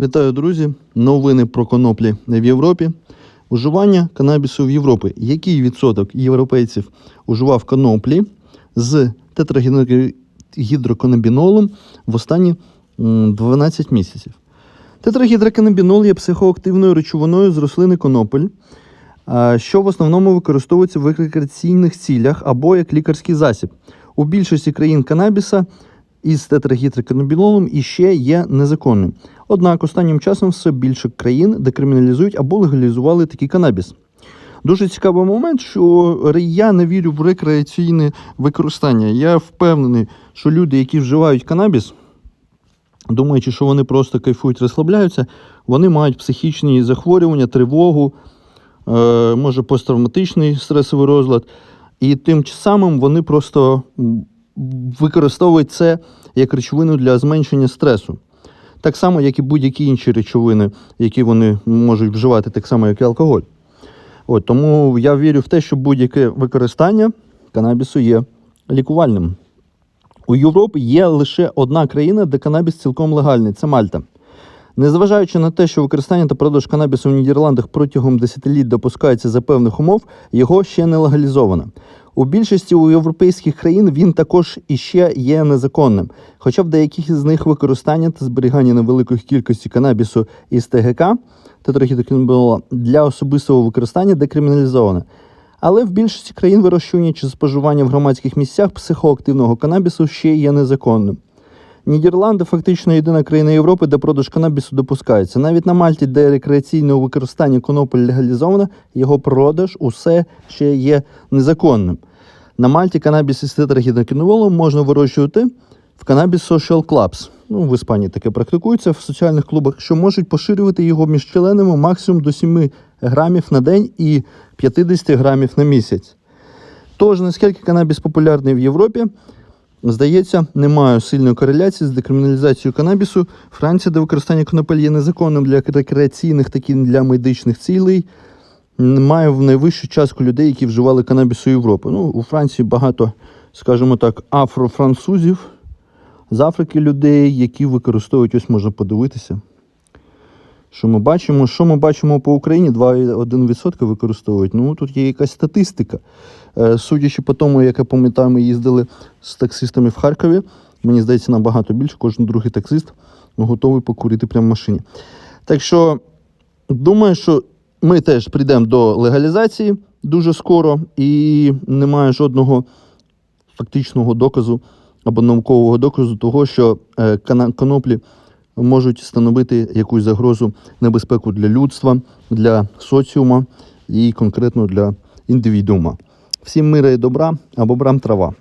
Вітаю, друзі! Новини про коноплі в Європі. Уживання канабісу в Європі. Який відсоток європейців уживав коноплі з тетрагідроканабінолом в останні 12 місяців? Тетрагідроканабінол є психоактивною речовиною з рослини конопель, що в основному використовується в рекреаційних цілях або як лікарський засіб. У більшості країн канабіса із тетрагідроканабінолом іще є незаконним. Однак останнім часом все більше країн декриміналізують або легалізували такий канабіс. Дуже цікавий момент, що я не вірю в рекреаційне використання. Я впевнений, що люди, які вживають канабіс, думаючи, що вони просто кайфують, розслабляються, вони мають психічні захворювання, тривогу, е, може посттравматичний стресовий розлад. І тим самим вони просто використовують це як речовину для зменшення стресу. Так само, як і будь-які інші речовини, які вони можуть вживати, так само, як і алкоголь. От, тому я вірю в те, що будь-яке використання канабісу є лікувальним. У Європі є лише одна країна, де канабіс цілком легальний це Мальта. Незважаючи на те, що використання та продаж канабісу в Нідерландах протягом десятиліть допускається за певних умов, його ще не легалізовано. У більшості у європейських країн він також іще є незаконним, хоча в деяких із них використання та зберігання невеликої кількості канабісу із ТГК тетрахідокінбола для особистого використання декриміналізоване. Але в більшості країн вирощування чи споживання в громадських місцях психоактивного канабісу ще є незаконним. Нідерланди фактично єдина країна Європи, де продаж канабісу допускається. Навіть на Мальті, де рекреаційне використання конопель легалізовано, його продаж усе ще є незаконним. На Мальті канабіс із тетрагідокінолом можна вирощувати в канабіс Social Clubs. Ну, в Іспанії таке практикується в соціальних клубах, що можуть поширювати його між членами максимум до 7 грамів на день і 50 грамів на місяць. Тож, наскільки канабіс популярний в Європі, Здається, немає сильної кореляції з декриміналізацією канабісу. Франція, де використання конопель є незаконним для рекреаційних, так і для медичних цілей, має в найвищу частку людей, які вживали канабісу Європи. Ну, у Франції багато, скажімо так, афрофранцузів з Африки людей, які використовують, ось можна подивитися. Що ми бачимо? Що ми бачимо по Україні? 2,1% використовують. Ну, тут є якась статистика. Е, Судячи по тому, як я пам'ятаю, ми їздили з таксистами в Харкові. Мені здається, набагато більше. Кожен другий таксист готовий покурити прямо в машині. Так що, думаю, що ми теж прийдемо до легалізації дуже скоро, і немає жодного фактичного доказу або наукового доказу того, що е, коноплі можуть становити якусь загрозу небезпеку для людства, для соціума і конкретно для індивідуума. Всім мира і добра, або брам трава.